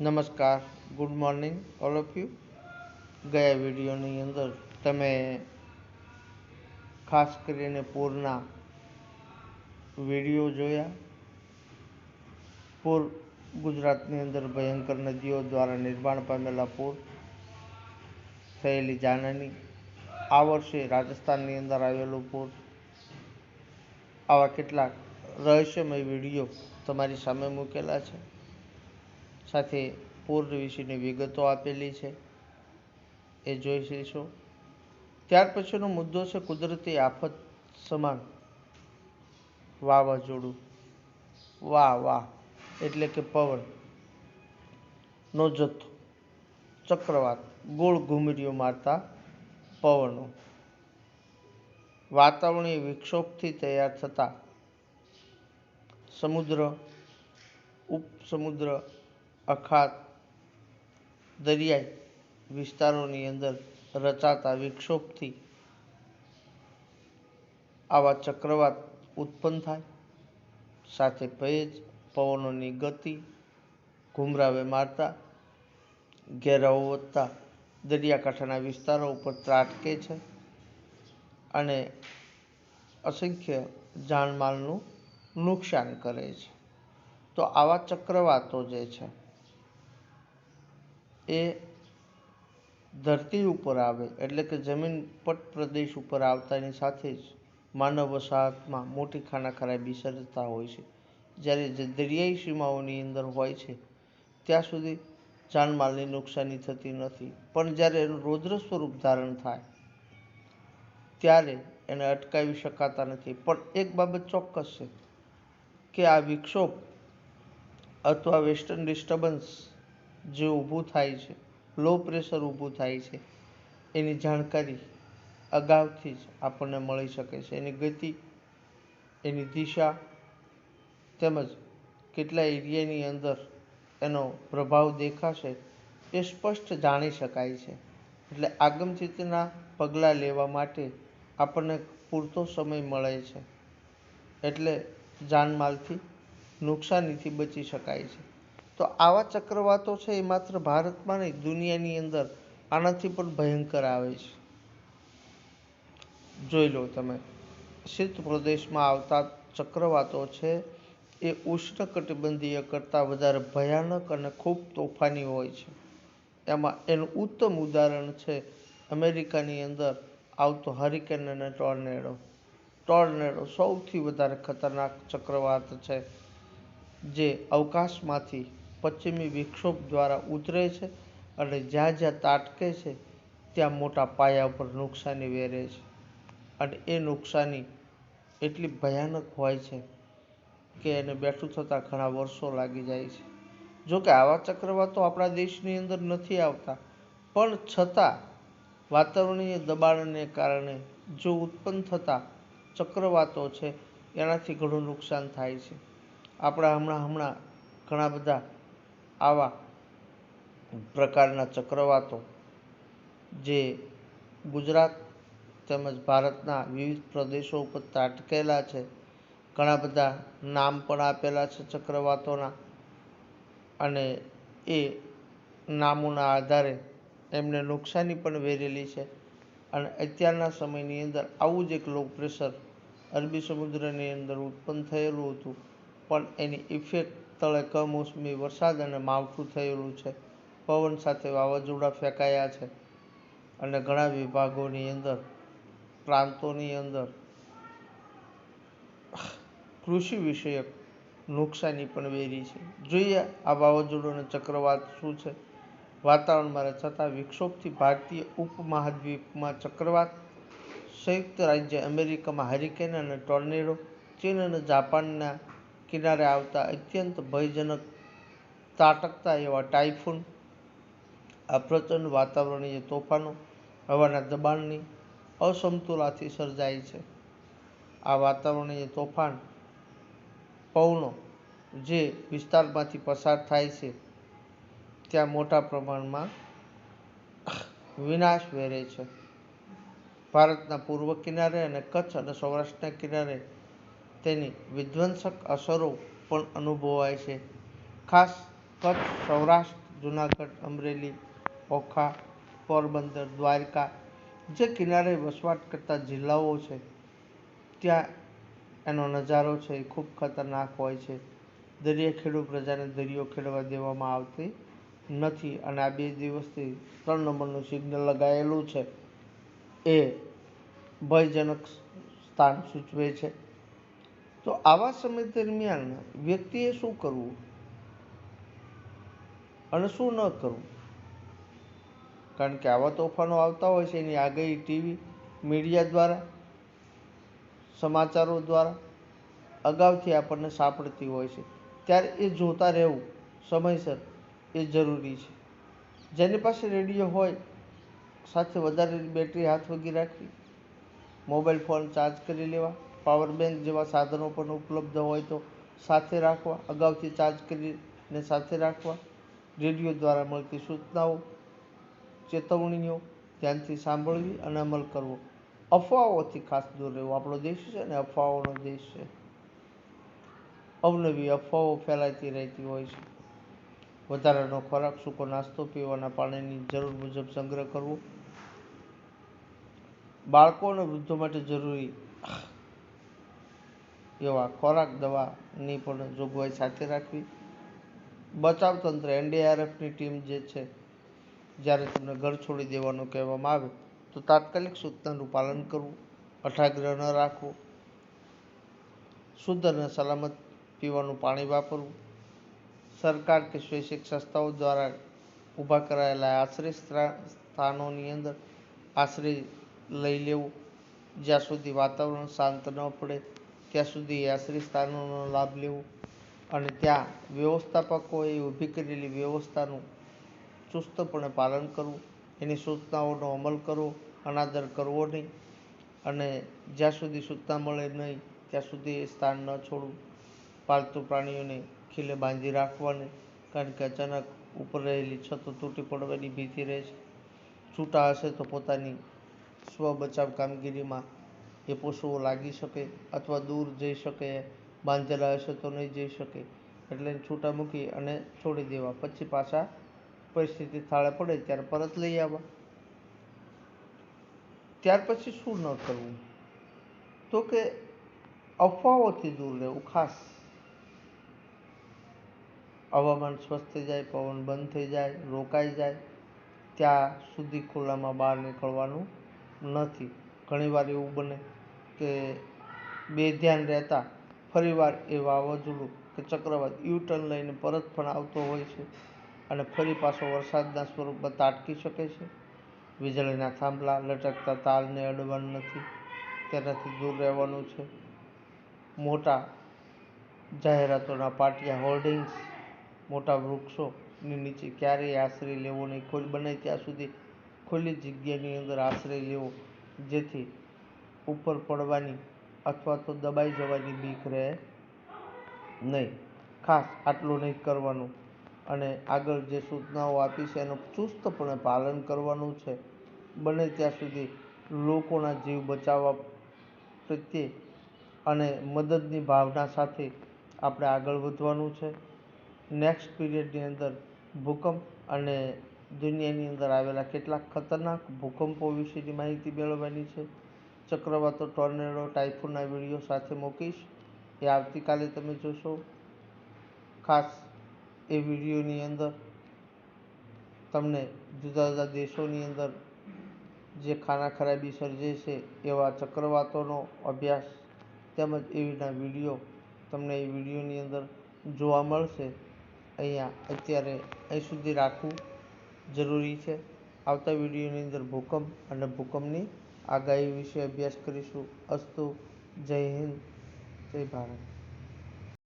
નમસ્કાર, good morning all of you. ગયા વિડીયોની અંદર તમે ખાસ કરીને પૂરના વીડિયો જોયા. પૂર ગુજરાતની અંદર ભયંકર નદીઓ દ્વારા નિર્માણ પામેલા પૂર, થયેલી જાનહાની, આ વર્ષે રાજસ્થાનની અંદર આવેલું પૂર. આવા કેટલાક રહસ્યમય વીડિયો તમારી સામે મૂકેલા છે. સાથે પૂર્ણ વિશેની વિગતો આપેલી છે. એ જોઈ લઈશું. ત્યાર પછીનો મુદ્દો છે કુદરતી આફત સમાન વાવાઝોડું. વાહ વાહ, એટલે કે પવન નો જથ્થો. ચક્રવાત, ગોળ ઘૂમરીઓ મારતા પવનો. વાતાવરણીય વિક્ષોભથી તૈયાર થતા સમુદ્ર, ઉપસમુદ્ર અખાત દરિયાઈ વિસ્તારોની અંદર રચાતા વિક્ષોભથી આવા ચક્રવાત ઉત્પન્ન થાય. સાથે ભેજ, પવનોની ગતિ ઘુમરાવે મારતા ઘેરાઓ વધતા દરિયાકાંઠાના વિસ્તારો ઉપર ત્રાટકે છે અને અસંખ્ય જાનમાલનું નુકસાન કરે છે. તો આવા ચક્રવાતો જે છે એ ધરતી ઉપર આવે, એટલે કે જમીન પટ પ્રદેશ ઉપર આવતાની સાથે જ માનવ વસાહતમાં મોટી ખાનાખરાબી સર્જતા હોય છે. જ્યારે જે દરિયાઈ સીમાઓની અંદર હોય છે, ત્યાં સુધી જાનમાલની નુકસાની થતી નથી. પણ જ્યારે એનું રૌદ્ર સ્વરૂપ ધારણ થાય, ત્યારે એને અટકાવી શકાતા નથી. પણ એક બાબત ચોક્કસ છે કે આ વિક્ષોભ અથવા વેસ્ટર્ન ડિસ્ટર્બન્સ જે ઊભું થાય છે લો પ્રેશર ઊભું થાય છે, એની જાણકારી અગાઉથી જ આપણને મળી શકે છે. એની ગતિ, એની દિશા તેમજ કેટલા એરિયાની અંદર એનો પ્રભાવ દેખાશે એ સ્પષ્ટ જાણી શકાય છે. એટલે આગમચિતના પગલાં લેવા માટે આપણને પૂરતો સમય મળે છે. એટલે જાનમાલથી નુકસાનીથી બચી શકાય છે. તો આવા ચક્રવાતો છે એ માત્ર ભારતમાં નહીં, દુનિયાની અંદર આનાથી પણ ભયંકર આવે છે. જોઈ લો તમે શીત પ્રદેશમાં આવતા ચક્રવાતો છે એ ઉષ્ણકટિબંધીય કરતાં વધારે ભયાનક અને ખૂબ તોફાની હોય છે. એમાં એનું ઉત્તમ ઉદાહરણ છે અમેરિકાની અંદર આવતો હરિકેન અને ટોર્નેડો. ટોર્નેડો સૌથી વધારે ખતરનાક ચક્રવાત છે જે અવકાશમાંથી પશ્ચિમી વિક્ષોભ દ્વારા ઉતરે છે અને જ્યાં જ્યાં તાટકે છે, ત્યાં મોટા પાયા ઉપર નુકસાની વેરે છે. અને એ નુકસાની એટલી ભયાનક હોય છે કે એને બેઠું થતાં ઘણા વર્ષો લાગી જાય છે. જોકે આવા ચક્રવાતો આપણા દેશની અંદર નથી આવતા, પણ છતાં વાતાવરણીય દબાણને કારણે જો ઉત્પન્ન થતા ચક્રવાતો છે, એનાથી ઘણું નુકસાન થાય છે. આપણા હમણાં હમણાં ઘણા બધા આવા પ્રકારના ચક્રવાતો જે ગુજરાત તેમજ ભારતના વિવિધ પ્રદેશો ઉપર ત્રાટકેલા છે. ઘણા બધા નામ પણ આપેલા છે ચક્રવાતોના અને એ નામોના આધારે એમને નુકસાની પણ વેરેલી છે. અને અત્યારના સમયની અંદર આવું જ એક લો પ્રેશર અરબી સમુદ્રની અંદર ઉત્પન્ન થયેલું હતું. પણ એની ઇફેક્ટ તળે કમોસમી વરસાદ અને માવઠું થયેલું છે. પવન સાથે વાવાઝોડા ફેંકાયા છે અને ઘણા વિભાગોની અંદર, પ્રાંતોની અંદર કૃષિ વિષયક નુકસાની પણ વેરી છે. જોઈએ આ વાવાઝોડું અને ચક્રવાત શું છે? વાતાવરણમાં રચાતા વિક્ષોભથી ભારતીય ઉપમહાદ્વીપમાં ચક્રવાત, સંયુક્ત રાજ્ય અમેરિકામાં હરિકેન અને ટોર્નેડો ચીન અને જાપાનના કિનારે આવતા અત્યંત ભયજનક ત્રાટકતા એવા ટાઇફૂન, આ પ્રચંડ વાતાવરણીય તોફાનો, હવાના દબાણની અસમતુલાથી સર્જાય છે. આ વાતાવરણીય તોફાન પવનો જે વિસ્તારમાંથી પસાર થાય છે, ત્યાં મોટા પ્રમાણમાં વિનાશ વેરે છે. ભારતના પૂર્વ કિનારે અને કચ્છ અને સૌરાષ્ટ્રના કિનારે તેની વિધ્વંસક અસરો પણ અનુભવાય છે. ખાસ કચ્છ, સૌરાષ્ટ્ર, જુનાગઢ, અમરેલી, ઓખા, પોરબંદર, દ્વારકા જે કિનારે વસવાટ કરતા જિલ્લાઓ છે, ત્યાં એનો નજારો છે એ ખૂબ ખતરનાક હોય છે. દરિયાખેડુ પ્રજાને દરિયો ખેડવા દેવામાં આવતી નથી અને આ બે દિવસથી ત્રણ નંબરનું સિગ્નલ લગાવેલું છે. એ ભયજનક સ્થાન સૂચવે છે. તો આવા સમય દરમિયાન વ્યક્તિએ શું કરવું? અને શું ન કરવું? કારણ કે આવા તોફાનો આવતા હોય છે એની આગાહી ટીવી, મીડિયા દ્વારા, સમાચારો દ્વારા અગાઉથી આપણને સાંપડતી હોય છે. ત્યારે એ જોતા રહેવું સમયસર એ જરૂરી છે. જેની પાસે રેડિયો હોય, સાથે વધારે બેટરી, હાથ વગી રાખવી, મોબાઈલ ફોન ચાર્જ કરી લેવા પાવર બેંક જેવા સાધનો પણ ઉપલબ્ધ હોય તો સાથે રાખવા, અગાઉથી ચાર્જ કરીને સાથે રાખવા, રેડિયો દ્વારા મળતી સૂચનાઓ, ચેતવણીઓ ધ્યાનથી સાંભળવી અને અમલ કરવો. અફવાઓથી ખાસ દૂર રહેવું આપણો દેશ છે અને અફવાઓનો દેશ છે. અવનવી અફવાઓ ફેલાતી રહેતી હોય છે. વધારાનો ખોરાક, સૂકો નાસ્તો, પીવાના પાણીની જરૂર મુજબ સંગ્રહ કરવો. બાળકો અને વૃદ્ધો માટે જરૂરી એવા ખોરાક દવાની પણ જોગવાઈ સાથે રાખવી. બચાવ તંત્ર એનડીઆરએફની ટીમ જે છે, જ્યારે તમને ઘર છોડી દેવાનું કહેવામાં આવે, તો તાત્કાલિક સૂચનાનું પાલન કરવું, અઠાગ્રહ ન રાખવો, શુદ્ધ અને સલામત પીવાનું પાણી વાપરવું, સરકાર કે સ્વૈચ્છિક સંસ્થાઓ દ્વારા ઊભા કરાયેલા આશ્રય સ્થાનોની અંદર આશ્રય લઈ લેવું, જ્યાં સુધી વાતાવરણ શાંત ન પડે ત્યાં સુધી આશ્રયસ્થાનોનો લાભ લેવો અને ત્યાં વ્યવસ્થાપકોએ ઊભી કરેલી વ્યવસ્થાનું ચુસ્તપણે પાલન કરવું. એની સૂચનાઓનો અમલ કરવો, અનાદર કરવો નહીં અને જ્યાં સુધી સૂચના મળે નહીં, ત્યાં સુધી એ સ્થાન ન છોડવું. પાલતુ પ્રાણીઓને ખીલે બાંધી રાખવાને કારણ કે અચાનક ઉપર રહેલી છતો તૂટી પડવાની ભીતિ રહે છે. છૂટા હશે તો પોતાની સ્વ બચાવ કામગીરીમાં એ પશુઓ લાગી શકે અથવા દૂર જઈ શકે બાંધેલા હશે તો નહીં જઈ શકે. એટલે છૂટા મૂકી અને છોડી દેવા. પછી પાછા પરિસ્થિતિ થાળે પડે ત્યારે પરત લઈ આવવા. ત્યાર પછી શું ન કરવું? તો કે અફવાઓથી દૂર રહેવું, ખાસ. હવામાન સ્વસ્થ થઈ જાય, પવન બંધ થઈ જાય, રોકાઈ જાય. ત્યાં સુધી ખુલ્લામાં બહાર નીકળવાનું નથી. ઘણીવાર એવું બને કે બેધ્યાન રહેતા ફરીવાર એ વાવાઝોડું કે ચક્રવાત યુ ટર્ન લઈને પરત પણ આવતો હોય છે અને ફરી પાછો વરસાદના સ્વરૂપમાં તાટકી શકે છે. વીજળીના થાંભલા લટકતા તારને અડવાનું નથી, તેનાથી દૂર રહેવાનું છે. મોટા જાહેરાતોના પાટિયા, હોર્ડિંગ્સ, મોટા વૃક્ષોની નીચે ક્યારેય આશ્રય લેવો નહીં. ખુલ બને ત્યાં સુધી ખુલ્લી જગ્યાની અંદર આશ્રય લેવો, જેથી ઉપર પડવાની અથવા તો દબાઈ જવાની બીક રહે નહીં. ખાસ આટલું નહીં કરવાનું. અને આગળ જે સૂચનાઓ આપી છે એનું ચુસ્તપણે પાલન કરવાનું છે. બને ત્યાં સુધી લોકોના જીવ બચાવવા પ્રત્યે અને મદદની ભાવના સાથે આપણે આગળ વધવાનું છે. નેક્સ્ટ પીરિયડની અંદર ભૂકંપ અને દુનિયાની અંદર આવેલા કેટલાક ખતરનાક ભૂકંપો વિશેની માહિતી મેળવવાની છે. ચક્રવાતો ટોર્નેડો ટાઇફૂનના વીડિયો સાથે મૂકીશ. એ આવતીકાલે તમે જોશો. ખાસ એ વિડીયોની અંદર તમને જુદા જુદા દેશોની અંદર જે ખાના ખરાબી સર્જે છે એવા ચક્રવાતોનો અભ્યાસ તેમજ એવીના વીડિયો તમને એ વિડીયોની અંદર જોવા મળશે. અહીંયા અત્યારે અહીં સુધી રાખવું જરૂરી છે. આવતા વિડીયોની અંદર ભૂકંપ અને ભૂકંપની આગાહી વિશે અભ્યાસ કરીશું. અસ્તુ જય હિન્દ જય ભારત.